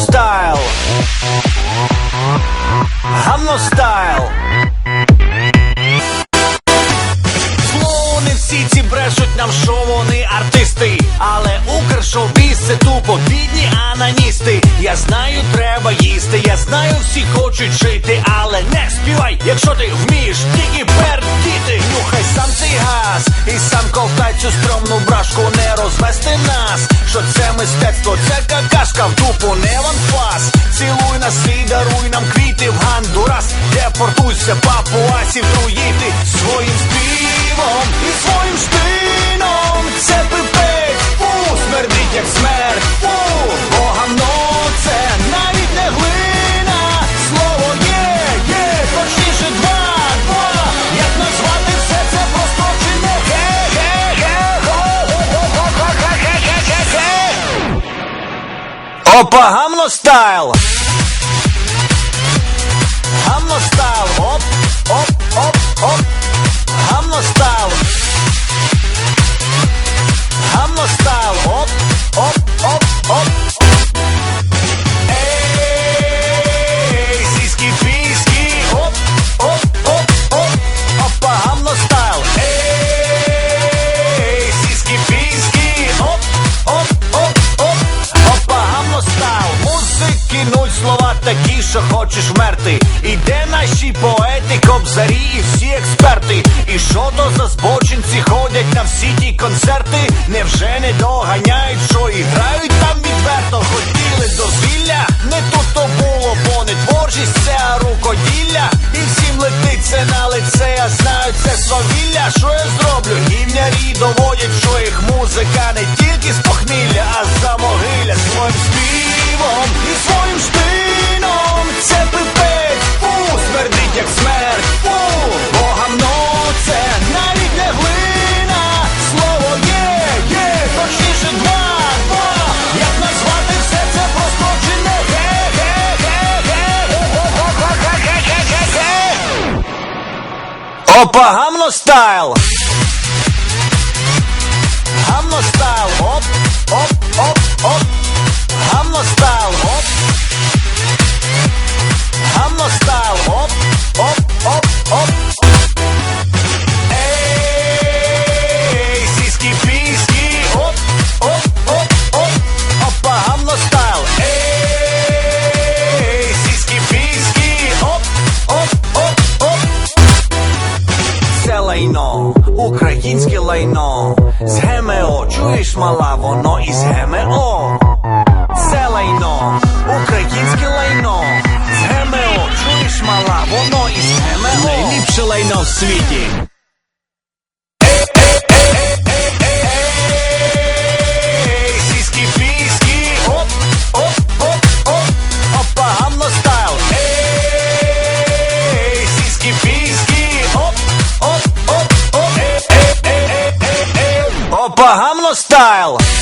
style. Гамно стайл. Клоуни всі ці брешуть нам, що вони артисти. Але Укршовбіз це тупо бідні ананісти. Я знаю, треба їсти. Я знаю, всі хочуть жити, але не співай, якщо ти вмієш, тільки пердіти. Ну, Нюхай сам цей газ і сам ковтай цю стромну брашку не розвести нас. Що це мистецтво, це как в дупу, не ванфас. Цілуй нас і даруй нам квіти в Гандурас. Депортуйся, папуасів труїти своїм співом і своїм штином. Опа, гамно стайл! Такі, що хочеш вмерти. І де наші поети, кобзарі і всі експерти. І що то за збочинці ходять на всі ті концерти? Невже не доганяють, що і грають там відверто? Хотіли дозвілля, не тут то було, бо не творчість, це рукоділля. І всім летить це на лице, я знаю, це свавілля. Що я зроблю? Гівнярі доводять, що їх музика не тільки з похмілля, а з Погамно стайл. Українське лайно. З ГМО, чуєш мала, воно із ГМО. Це лайно, українське лайно. З ГМО, чуєш мала, воно із ГМО. Найліпше лайно в світі. Style.